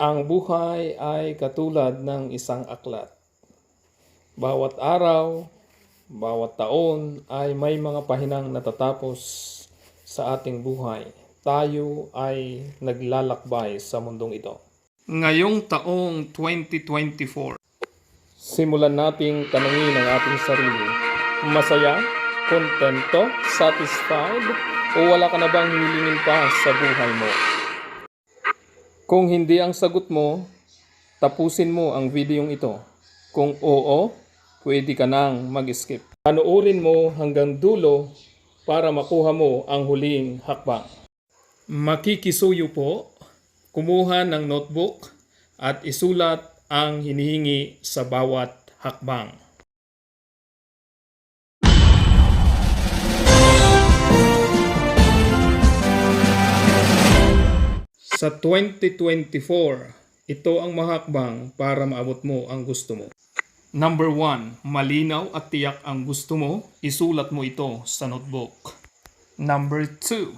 Ang buhay ay katulad ng isang aklat. Bawat araw, bawat taon ay may mga pahinang natatapos sa ating buhay. Tayo ay naglalakbay sa mundong ito. Ngayong taong 2024, simulan nating tanungin ang ating sarili. Masaya? Kontento? Satisfied? O wala ka na bang hilingin pa sa buhay mo? Kung hindi ang sagot mo, tapusin mo ang videong ito. Kung oo, pwede ka nang mag-skip. Panoorin mo hanggang dulo para makuha mo ang huling hakbang. Makikisuyo po, kumuha ng notebook at isulat ang hinihingi sa bawat hakbang. Sa 2024, ito ang mahakbang para maabot mo ang gusto mo. Number 1, malinaw at tiyak ang gusto mo, isulat mo ito sa notebook. Number 2,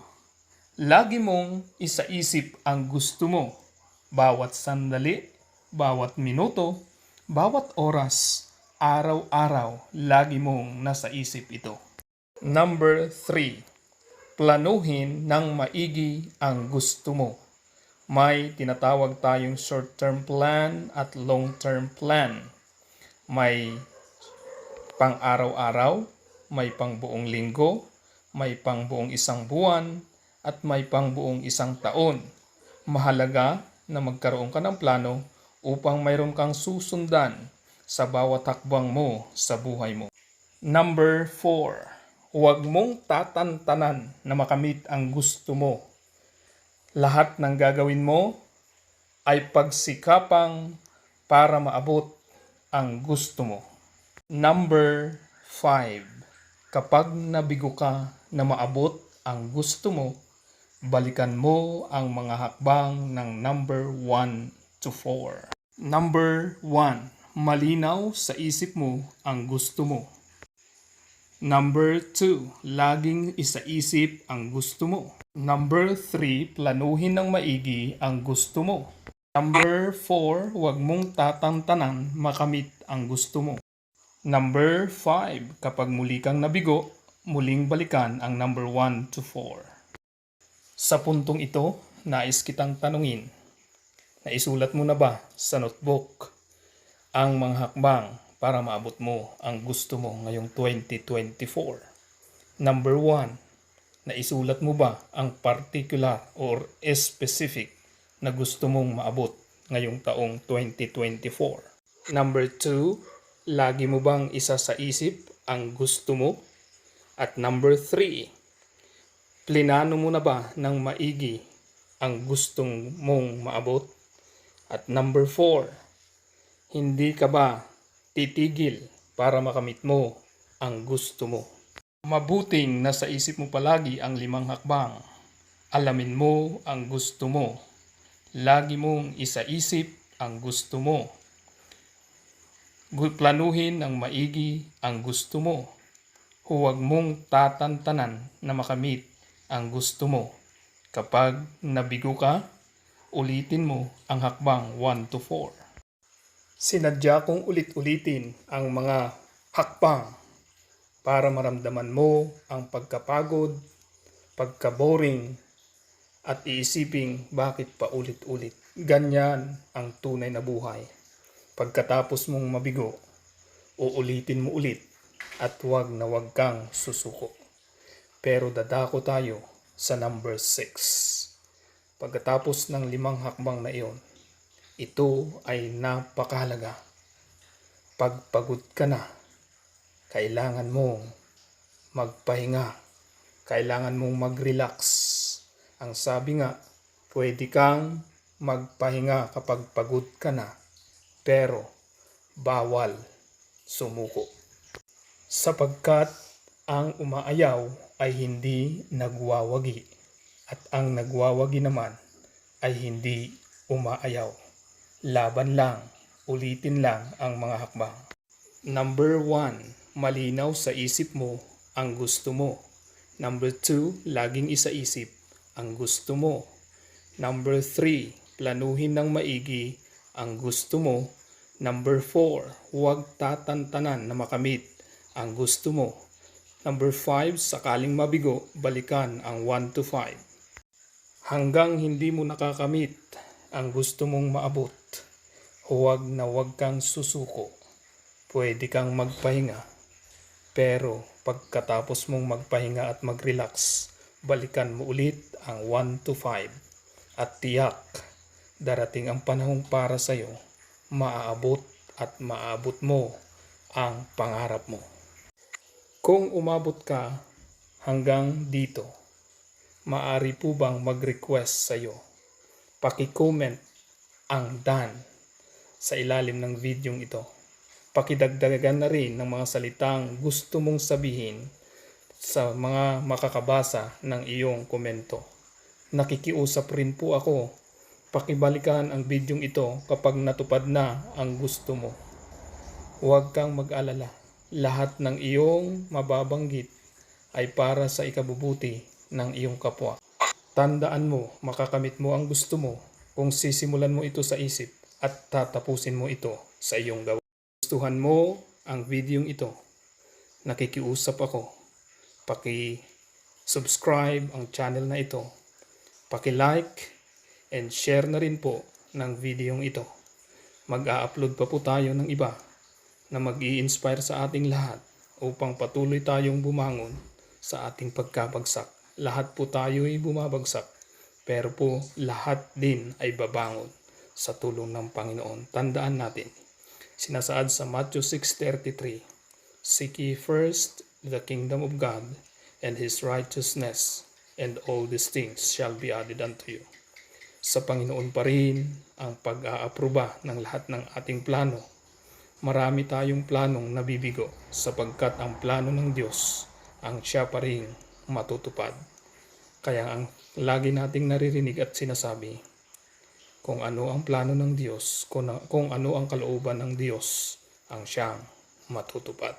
lagi mong isaisip ang gusto mo. Bawat sandali, bawat minuto, bawat oras, araw-araw, lagi mong nasa isip ito. Number 3, planuhin ng maigi ang gusto mo. May tinatawag tayong short-term plan at long-term plan. May pang araw-araw, may pang buong linggo, may pang buong isang buwan, at may pang buong isang taon. Mahalaga na magkaroon ka ng plano upang mayroon kang susundan sa bawat hakbang mo sa buhay mo. Number 4. Huwag mong tatantanan na makamit ang gusto mo lahat ng gagawin mo ay pagsikapang para maabot ang gusto mo. Number 5. Kapag nabigo ka na maabot ang gusto mo, balikan mo ang mga hakbang ng number 1 to 4. Number 1. Malinaw sa isip mo ang gusto mo. Number 2, laging isaisip ang gusto mo. Number 3, planuhin ng maigi ang gusto mo. Number 4, huwag mong tatantanan makamit ang gusto mo. Number 5, kapag muli kang nabigo, muling balikan ang number 1 to 4. Sa puntong ito, nais kitang tanungin, naisulat mo na ba sa notebook ang mga hakbang para maabot mo ang gusto mo ngayong 2024. Number 1, naisulat mo ba ang particular or specific na gusto mong maabot ngayong taong 2024? Number 2, lagi mo bang isa sa isip ang gusto mo? At number 3, plinano mo na ba ng maigi ang gustong mong maabot? At number 4, hindi ka ba titigil para makamit mo ang gusto mo. Mabuting nasa isip mo palagi ang limang hakbang. Alamin mo ang gusto mo. Lagi mong isaisip ang gusto mo. Planuhin ng maigi ang gusto mo. Huwag mong tatantanan na makamit ang gusto mo. Kapag nabigo ka, ulitin mo ang hakbang 1 to 4. Sinadya kong ulit-ulitin ang mga hakbang para maramdaman mo ang pagkapagod, pagkaboring, at iisiping bakit pa ulit-ulit. Ganyan ang tunay na buhay. Pagkatapos mong mabigo, uulitin mo ulit at huwag na huwag kang susuko. Pero dadako tayo sa number 6. Pagkatapos ng limang hakbang na iyon, ito ay napakahalaga. Pagpagod ka na, kailangan mong magpahinga. Kailangan mong mag-relax. Ang sabi nga, pwede kang magpahinga kapag pagod ka na, pero bawal sumuko. Sapagkat ang umaayaw ay hindi nagwawagi at ang nagwawagi naman ay hindi umaayaw laban lang, ulitin lang ang mga hakbang. Number 1, malinaw sa isip mo ang gusto mo. Number 2, laging isaisip ang gusto mo. Number 3, planuhin ng maigi ang gusto mo. Number 4, huwag tatantanan na makamit ang gusto mo. Number 5, sakaling mabigo, balikan ang 1 to 5. Hanggang hindi mo nakakamit ang gusto mong maabot, huwag na huwag kang susuko. Pwede kang magpahinga. Pero pagkatapos mong magpahinga at mag-relax, balikan mo ulit ang 1 to 5. At tiyak, darating ang panahong para sa'yo, maaabot at maabot mo ang pangarap mo. Kung umabot ka hanggang dito, maari po bang mag-request sa'yo? Paki-comment ang Dan sa ilalim ng videong ito. Pakidagdagan na rin ng mga salitang gusto mong sabihin sa mga makakabasa ng iyong komento. Nakikiusap rin po ako. Pakibalikan ang videong ito kapag natupad na ang gusto mo. Huwag kang mag-alala. Lahat ng iyong mababanggit ay para sa ikabubuti ng iyong kapwa. Tandaan mo, makakamit mo ang gusto mo kung sisimulan mo ito sa isip at tatapusin mo ito sa iyong gawa. Gustuhan mo ang videong ito. Nakikiusap ako. Paki-subscribe ang channel na ito. Paki-like and share na rin po ng videong ito. Mag-a-upload pa po tayo ng iba na mag inspire sa ating lahat upang patuloy tayong bumangon sa ating pagkabagsak. Lahat po tayo ay bumabagsak, pero po lahat din ay babangon sa tulong ng Panginoon. Tandaan natin, sinasaad sa Matthew 6.33, Seek ye first the kingdom of God and His righteousness, and all these things shall be added unto you. Sa Panginoon pa rin ang pag-aaproba ng lahat ng ating plano. Marami tayong planong nabibigo sapagkat ang plano ng Diyos ang siya pa rin matutupad. Kaya ang lagi nating naririnig at sinasabi, kung ano ang plano ng Diyos, kung, ano ang kalooban ng Diyos, ang siyang matutupad.